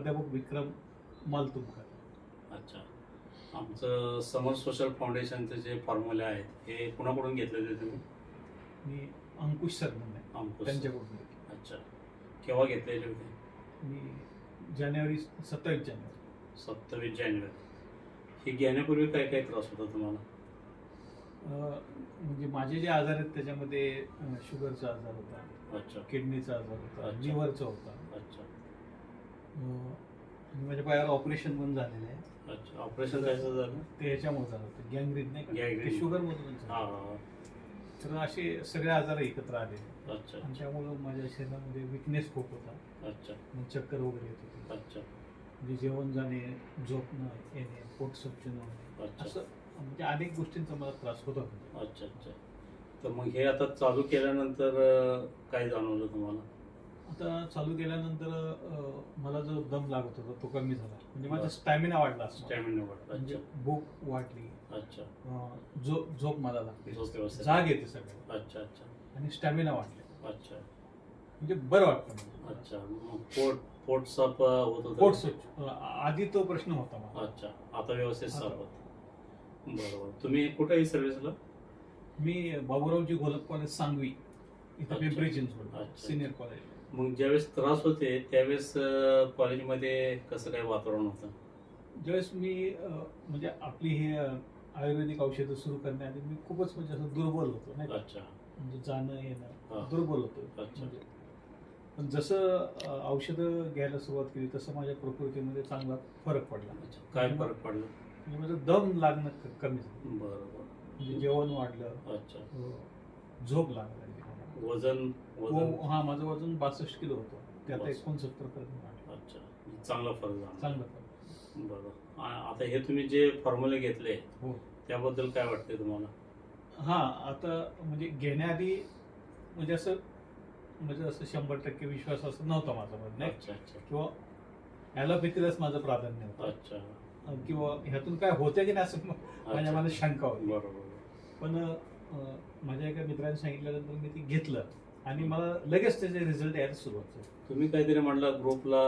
प्राध्यापक विक्रम मालतुमकर अच्छा. आमचं समर सोशल फाउंडेशनचे जे फॉर्म्युले आहेत हे कुणाकडून घेतलेले तुम्ही? मी अंकुश सर म्हणून अंकुश त्यांच्याकडून. अच्छा. केव्हा घेतलेले होते? मी जानेवारी सत्तावीस जानेवारी. सत्तावीस जानेवारी. हे घेण्यापूर्वी काय काय त्रास होता तुम्हाला? म्हणजे माझे जे आजार आहेत त्याच्यामध्ये शुगरचा आजार होता. अच्छा. किडनीचा आजार होता. लिव्हरचा होता. अच्छा. माझ्या पायावर ऑपरेशन पण झालेलं आहे. अच्छा ऑपरेशन करायचं झालं? ते ह्याच्यामुळे झालं होतं. गँग्रीन नाही Gangrene. शुगर मधून हा तर असे सगळे आजार एकत्र आले. अच्छा. आणि त्यामुळं माझ्या शरीरामध्ये विकनेस खूप होता. अच्छा. मग चक्कर वगैरे येत होती. अच्छा. म्हणजे जेवण जाणे झोपणं येणे पोट होणे. अच्छा. असं म्हणजे अनेक गोष्टींचा मला त्रास होत होता. अच्छा अच्छा. तर मग हे आता चालू केल्यानंतर अं, काय जाणवलं तुम्हाला? आता चालू केल्यानंतर मला जो दम लागत होता तो कमी झाला. म्हणजे माझा. स्टॅमिना वाढला स्टॅमिना वाढला. म्हणजे भूक वाढली. अच्छा. अं, झोप मला लागते. जाग येते सगळं अच्छा अच्छा. आणि स्टॅमिना वाढले. अच्छा. म्हणजे बरं वाटतं. अच्छा. पोट पोट साफ होत होतं? पोट स्वच्छ. आधी तो प्रश्न होता मला. अच्छा. आता व्यवस्थित साफ. होत. बरोबर. तुम्ही कुठेही सर्व्हिसला मी बाबुरावजी गोलप कॉलेज सांगवी. इथे. पिंपरी चिंचवड. सिनियर कॉलेज मग ज्यावेळेस त्रास होते त्यावेळेस कॉलेजमध्ये कसं काय वातावरण होतं? ज्यावेळेस मी म्हणजे आपली हे आयुर्वेदिक औषधं सुरू करण्याआधी मी खूपच म्हणजे असं दुर्बल होतो नाही? अच्छा. म्हणजे जाणं. येणं दुर्बल होतो. म्हणजे पण जसं औषधं घ्यायला सुरुवात केली तसं माझ्या प्रकृतीमध्ये चांगला फरक पडला. काय फरक पडला? म्हणजे माझं दम लागणं कमी झालं. बरोबर म्हणजे जेवण वाढलं. अच्छा. झोप लागली. वजन वजन? हो, हा माझं वजन बासष्ट किलो होतं. ते आता बासष्ट. एकोणसत्तर पर्यंत वाढलं. अच्छा. चांगला फरक झाला चांगलं आ- आता हे तुम्ही जे फॉर्म्युले घेतले हो. त्याबद्दल काय वाटतंय तुम्हाला? हा आता म्हणजे घेण्याआधी म्हणजे असं म्हणजे असं शंभर टक्के विश्वास असं नव्हता माझा मध्ये अच्छा अच्छा. किंवा ॲलोपॅथीलाच माझं प्राधान्य होतं. अच्छा. किंवा ह्यातून काय होते की नाही असं माझ्या अच्छा. मनात शंका होती. बरोबर. पण माझ्या एका मित्राने सांगितल्यानंतर मी ते घेतलं आणि मला लगेच त्याचे रिझल्ट यायला सुरुवात झाली तुम्ही काहीतरी म्हणला ग्रुपला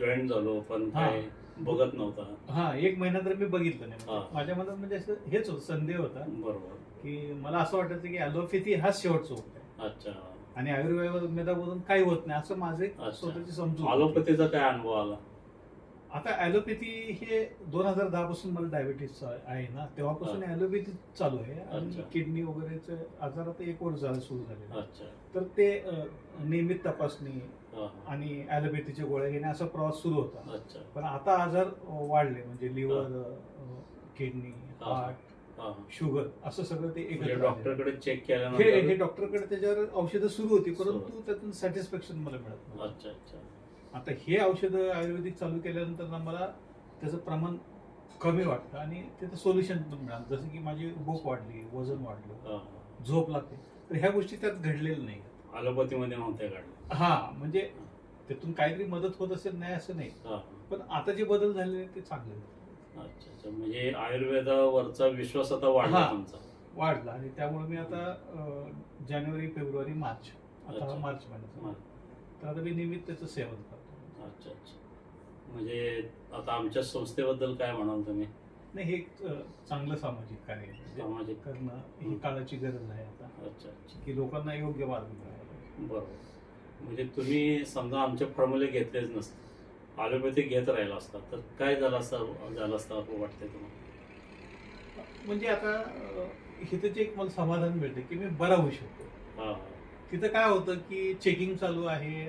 जॉईन झालो पण हा. काय बघत नव्हता हा एक महिना तर मी बघितलं नाही हा. माझ्या मनात म्हणजे असं हेच होतं संदेह होता बरोबर की मला असं वाटायचं की ॲलोपॅथी हाच शेवटचा आहे. अच्छा आणि आयुर्वेदामधून काही होत नाही असं माझं. स्वतःची समजूत होती. अलोपतीचा काय अनुभव आला आता ॲलोपॅथी हे दोन हजार दहा पासून मला डायबिटीस आहे ना तेव्हापासून. ॲलोपॅथी चालू आहे आणि. किडनी वगैरेचे आजार आता एक वर्ष झालं सुरू झाले तर ते नियमित तपासणी. आणि ॲलोपॅथीच्या गोळ्या घेणे असा प्रवास सुरू होता अच्छा पण आता आजार वाढले म्हणजे लिव्हर किडनी. हार्ट. शुगर असं सगळं ते म्हणजे आलेलं आहे. डॉक्टरकडे चेक हे हे डॉक्टरकडे त्याच्यावर औषधं सुरू होती परंतु त्यातून सॅटिस्फॅक्शन मला मिळत. अच्छा अच्छा आता हे औषधं आयुर्वेदिक चालू केल्यानंतर मला त्याचं प्रमाण कमी वाटतं आणि त्याचं सोल्युशन पण मिळालं जसं की माझी भूक वाढली वजन वाढलं. झोप लागते तर ह्या गोष्टी त्यात घडलेल्या नाही अलोपतीमध्ये नव्हत्या काढल्या हा म्हणजे त्यातून काहीतरी मदत होत असेल नाही असं नाही. पण आता जे बदल झालेले ते चांगले. अच्छा अच्छा म्हणजे आयुर्वेदावरचा विश्वास आता वाढला. तुमचा वाढला आणि त्यामुळे मी आता जानेवारी फेब्रुवारी मार्च आता. मार्च महिन्याचा. तर आता मी नियमित त्याचं सेवन करतो अच्छा अच्छा. म्हणजे आता आमच्या संस्थेबद्दल काय म्हणाल तुम्ही? नाही हे एक चांगलं सामाजिक कार्य म्हणजे सामाजिक. करणं ही. काळाची गरज आहे आता. अच्छा अच्छा. की लोकांना योग्य मार्ग मिळाला पाहिजे. बरोबर. म्हणजे तुम्ही समजा आमचे फॉर्म्युले घेतलेच नसते. ॲलोपॅथी घेत राहिला असता तर काय झालं असतं झालं असतं असं वाटतंय तुम्हाला? म्हणजे आता जे एक मला समाधान मिळतं की मी बरा होऊ शकतो. हा. तिथं काय होतं की चेकिंग चालू आहे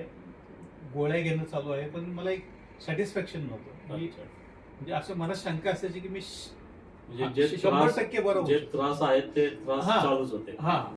गोळ्या घेणं चालू आहे पण मला एक सॅटिस्फॅक्शन नव्हतं अच्छा म्हणजे असं मनात शंका असायची की मी श- म्हणजे जे शंभर त्रास टक्के बरं होऊ जे. त्रास आहेत ते त्रास हा. चालूच होते हा